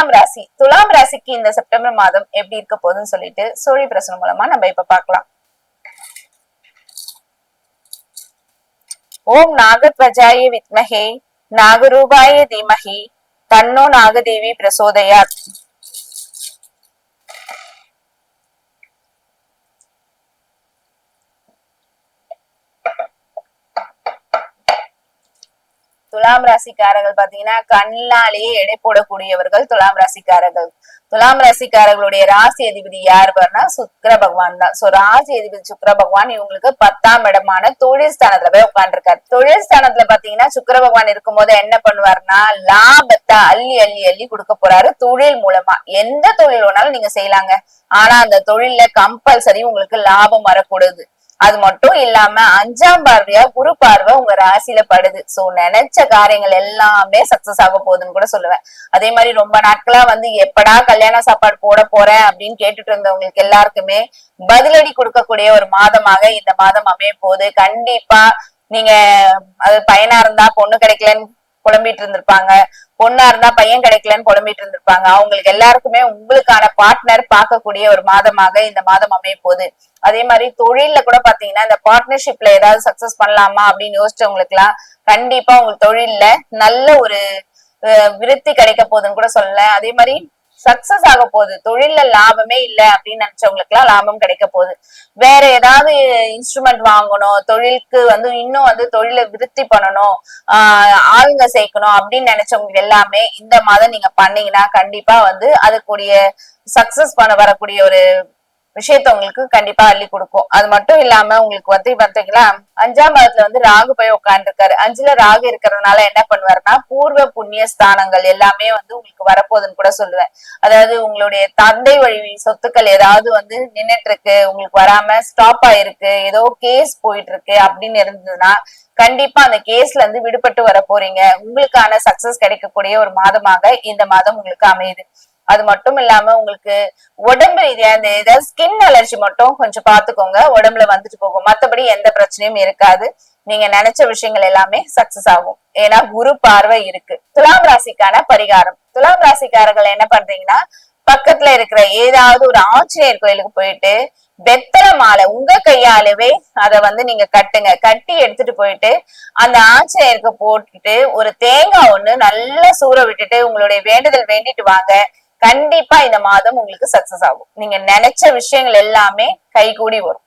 துலாம் ராசி. துலாம் ராசிக்கு இந்த செப்டம்பர் மாதம் எப்படி இருக்க போகுதுன்னு சொல்லிட்டு சோழி பிரசனம் மூலமா நம்ம இப்ப பார்க்கலாம். ஓம் நாகத்வஜாய வித்மஹே நாகரூபாய தீமஹி தன்னோ நாகதேவி பிரசோதயாத். துலாம் ராசிக்காரர்கள் பாத்தீங்கன்னா கண்ணாலேயே எடை போடக்கூடியவர்கள் துலாம் ராசிக்காரர்கள். துலாம் ராசிக்காரர்களுடைய ராசி அதிபதி யார் பாருன்னா சுக்கர பகவான் தான். சோ ராசி அதிபதி சுக்கர பகவான் இவங்களுக்கு பத்தாம் இடமான தொழில் ஸ்தானத்துல போய் உட்காந்துருக்காரு தொழில் ஸ்தானத்துல பாத்தீங்கன்னா சுக்கர பகவான் இருக்கும் போது என்ன பண்ணுவாருன்னா லாபத்தை அள்ளி அள்ளி அள்ளி கொடுக்க போறாரு தொழில் மூலமா. எந்த தொழில் வேணாலும் நீங்க செய்யலாங்க. ஆனா அந்த தொழில்ல கம்பல்சரி உங்களுக்கு லாபம் வரக்கூடாது. அது மட்டும் இல்லாம அஞ்சாம் பார்வையா குரு பார்வை உங்க ராசியில படுது. சோ நினைச்ச காரியங்கள் எல்லாமே சக்சஸ் ஆக போகுதுன்னு கூட சொல்லுவேன். அதே மாதிரி ரொம்ப நாட்களா வந்து எப்படா கல்யாண சாப்பாடு போட போறேன் அப்படின்னு கேட்டுட்டு இருந்தவங்களுக்கு எல்லாருக்குமே பதிலடி கொடுக்கக்கூடிய ஒரு மாதமாக இந்த மாதம் அமைய போகுது. கண்டிப்பா நீங்க அது பையனா இருந்தா பொண்ணு கிடைக்கலன்னு புலம்பிட்டு இருந்திருப்பாங்க. பொண்ணா இருந்தா பையன் கிடைக்கலன்னு புலம்பிட்டு இருந்திருப்பாங்க. அவங்களுக்கு எல்லாருக்குமே உங்களுக்கான பார்ட்னர் பார்க்கக்கூடிய ஒரு மாதமாக இந்த மாதம் அமைய போகுது. அதே மாதிரி தொழில்ல கூட பாத்தீங்கன்னா இந்த பார்ட்னர்ஷிப்ல ஏதாவது சக்சஸ் பண்ணலாமா அப்படின்னு யோசிச்சவங்களுக்கு எல்லாம் கண்டிப்பா உங்களுக்கு தொழில்ல நல்ல ஒரு விருத்தி கிடைக்க போகுதுன்னு கூட சொல்லல அதே மாதிரி சக்சஸ் ஆக போகுது. தொழில்ல லாபமே இல்ல அப்படின்னு நினைச்சவங்களுக்கு எல்லாம் லாபம் கிடைக்க போகுது. வேற ஏதாவது இன்ஸ்ட்ருமெண்ட் வாங்கணும் தொழிலுக்கு வந்து இன்னும் வந்து தொழிலை விருத்தி பண்ணணும் ஆஹ் ஆளுங்க சேர்க்கணும் அப்படின்னு நினைச்சவங்க எல்லாமே இந்த மாதம் நீங்க பண்ணீங்கன்னா கண்டிப்பா வந்து அதுக்குரிய சக்சஸ் பண்ண வரக்கூடிய ஒரு விஷயத்த உங்களுக்கு கண்டிப்பா அள்ளி கொடுக்கும். அது மட்டும் இல்லாம உங்களுக்கு வந்து பாத்தீங்களா அஞ்சாம் மாதத்துல வந்து ராகு போய் உட்காந்துருக்காரு அஞ்சுல ராகு இருக்கிறதுனால என்ன பண்ணுவாருன்னா பூர்வ புண்ணிய ஸ்தானங்கள் எல்லாமே வந்து உங்களுக்கு வரப்போகுதுன்னு கூட சொல்லுவேன். அதாவது உங்களுடைய தந்தை வழி சொத்துக்கள் ஏதாவது வந்து நின்னுட்டு இருக்கு உங்களுக்கு வராம ஸ்டாப் ஆயிருக்கு ஏதோ கேஸ் போயிட்டு இருக்கு அப்படின்னு இருந்ததுன்னா கண்டிப்பா அந்த கேஸ்ல இருந்து விடுபட்டு வர போறீங்க உங்களுக்கான சக்சஸ் கிடைக்கக்கூடிய ஒரு மாதமாக இந்த மாதம் உங்களுக்கு அமையுது. அது மட்டும் இல்லாம உங்களுக்கு உடம்பு ரீதியா இந்த ஏதாவது ஸ்கின் அலர்ஜி மட்டும் கொஞ்சம் பாத்துக்கோங்க. உடம்புல வந்துட்டு போகும். மத்தபடி எந்த பிரச்சனையும் இருக்காது. நீங்க நினைச்ச விஷயங்கள் எல்லாமே சக்சஸ் ஆகும். ஏன்னா குரு பார்வை இருக்கு. துலாம் ராசிக்கான பரிகாரம். துலாம் ராசிக்காரர்கள் என்ன பண்றீங்கன்னா பக்கத்துல இருக்கிற ஏதாவது ஒரு ஆஞ்சநேயர் கோயிலுக்கு போயிட்டு வெத்தலை மாலை உங்க கையாலவே அத வந்து நீங்க கட்டுங்க. கட்டி எடுத்துட்டு போயிட்டு அந்த ஆஞ்சநேயருக்கு போட்டுட்டு ஒரு தேங்காய் ஒண்ணு நல்லா சூற விட்டுட்டு உங்களுடைய வேண்டுதல் வேண்டிட்டு வாங்க. கண்டிப்பா இந்த மாதம் உங்களுக்கு சக்சஸ் ஆகும். நீங்க நினைச்ச விஷயங்கள் எல்லாமே கைகூடி வரும்.